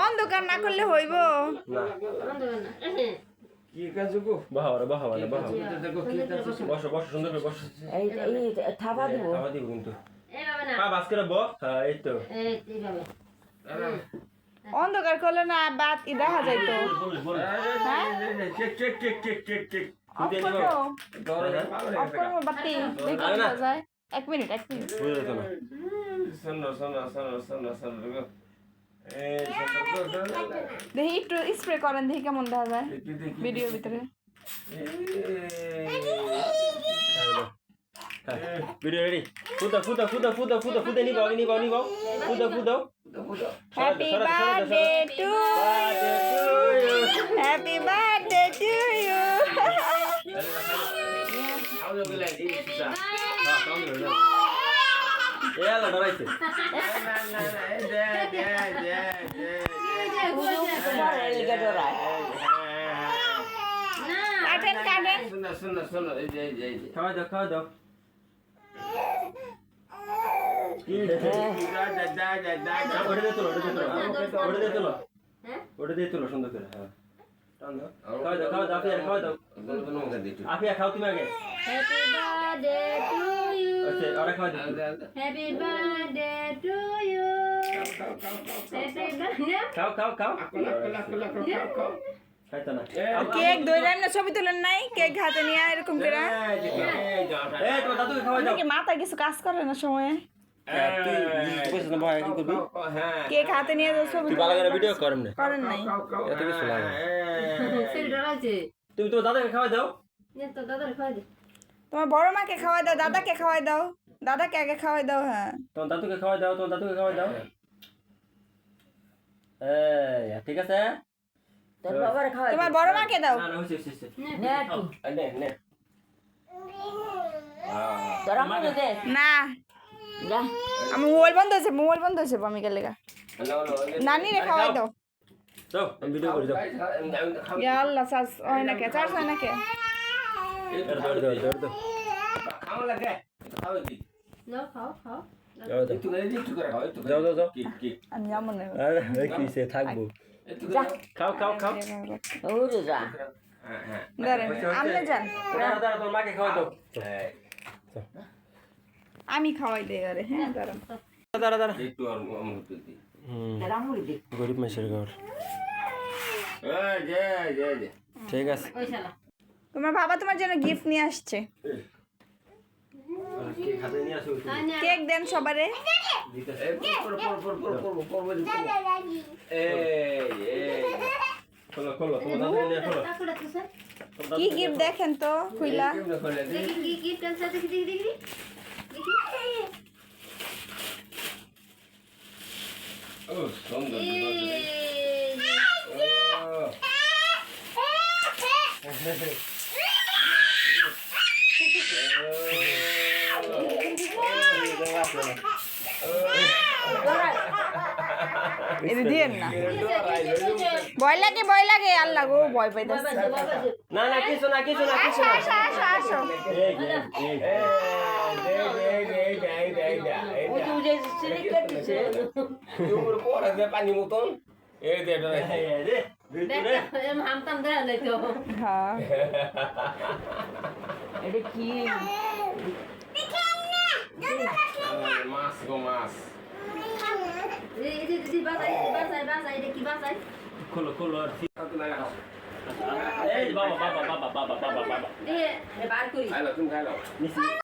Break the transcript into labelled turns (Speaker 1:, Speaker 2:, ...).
Speaker 1: অন্ধকার না করলে হইব।
Speaker 2: হ্যাঁ এই তো।
Speaker 3: এই এইভাবে
Speaker 1: অন্ধকার করলে না বাত ই দেখা যাইতো। যায়? এক মিনিট এক মিনিট।
Speaker 4: দেখো
Speaker 1: একটু স্প্রে করেন দেখি কেমন দেখা যায় ভিডিওর ভিতরে।
Speaker 2: ভিডিও রেডি ফুদা ফুদা ফুদা ফুদা ফুদা ফুদা নিবা নিবা নিবা। ফুদা ফুদা
Speaker 1: happy birthday to happy birthday to you
Speaker 2: এ আলা ডরাইছে খাওয়া খাওয়া ওটা দিয়ে তোলো
Speaker 3: হ্যাঁ
Speaker 2: সুন্দর করে হ্যাঁ টান দাও খাওয়া দাও খাওয়া দাও খাওয়া দাও আফিয়া খাও তুমি আগে
Speaker 3: হ্যাপি বার্থডে টু ইউ
Speaker 2: ওরা
Speaker 3: হ্যাপি বার্থডে টু ইউ
Speaker 2: খাও খাও খাও
Speaker 1: কেক দইলাম না ছবি তোলেন নাই কেক হাতে নিয়ে এরকম করে
Speaker 2: খাওয়া
Speaker 1: মাথায় কিছু কাজ করে না সময়ে কেক হাতে নিয়ে ছবি
Speaker 2: তুই ভালো করে ভিডিও করেন না
Speaker 1: করেন নাই
Speaker 2: এত কিছু লাগে না।
Speaker 3: সেল ডরাইছে
Speaker 2: তুমি তোমার দাদাকে খাওয়া দাও
Speaker 3: নে তো দাদার খাই দে
Speaker 1: তোমার বড় মাকে খাওয়াই দাও দাদাকে খাওয়াই দাও। দাদাকে আগে খাওয়াই দাও হ্যাঁ।
Speaker 2: তোমার দাদুকে খাওয়া দাও তোমার দাদুকে খাওয়া দাও। এই ঠিক আছে?
Speaker 5: খাওয়াই
Speaker 1: তোমার বড় মাকে দাও।
Speaker 2: না না হইছে হইছে, হইছে
Speaker 5: নে
Speaker 2: নে নে
Speaker 5: তোরা দে
Speaker 1: না।
Speaker 5: যা।
Speaker 1: আমি মোবাইল বন্ধ হয়েছে মোবাইল বন্ধ হয়েছে আমি গেলে নানি রে খাওয়াই দাও।
Speaker 2: ভিডিও করে দাও
Speaker 1: ইয়া আল্লাহ চার্জ হয় না কে চার্জ হয় না কে
Speaker 2: থাকব। খাও। খাও খাও
Speaker 5: যা।
Speaker 4: হ্যাঁ হ্যাঁ।
Speaker 1: আমি খাওয়াই আরে হ্যাঁ
Speaker 2: দাঁড়া। দাঁড়া
Speaker 4: একটু আর
Speaker 5: রামুড়ি দে।
Speaker 2: গরিব মানুষের ঘর।
Speaker 4: এই যে যে যে।
Speaker 2: ঠিক আছে।
Speaker 1: তোমার বাবা তোমার জন্য গিফট নিয়ে আসছে।
Speaker 2: কে
Speaker 1: কেক দেন সবারে।
Speaker 4: এই পর পর পর পর পর পর পর এই এই
Speaker 2: খোলো খোলো তোমার দাদুকে নিয়ে খোলো
Speaker 3: তাকুড়া তো স্যার
Speaker 2: তোমার
Speaker 1: কি
Speaker 2: দাদুকে
Speaker 1: গিফট দেখেন তো খুইলা
Speaker 4: কেমনে করে দি
Speaker 3: দেখি কি কি পেন্সিল দেখি দেখি দেখি দেখি
Speaker 4: ও সুন্দর
Speaker 3: এই
Speaker 1: এটা দিয়েন না। ভয় লাগে ভয় লাগে আল্লাহ গো ভয় পাইতেছে।
Speaker 2: না না কিছু না কিছু না কিছু
Speaker 1: আসো আসো আসো আসো।
Speaker 2: এই এই এই
Speaker 5: ওই যে ওই যে সিলিকেট দিছে
Speaker 4: পানি মতন এই দে
Speaker 3: হামতাম
Speaker 1: হ্যাঁ।
Speaker 5: এটা কি?
Speaker 3: দিদি বাসাই বাসাই বাসাই দেখি বাসাই
Speaker 2: খোলো খোলো আর ঠিক
Speaker 4: কত লাগা খাও
Speaker 2: এই বাবা বাবা বাবা বাবা বাবা বাবা।
Speaker 3: দে বার করি
Speaker 4: খাইলো তুমি খাইলো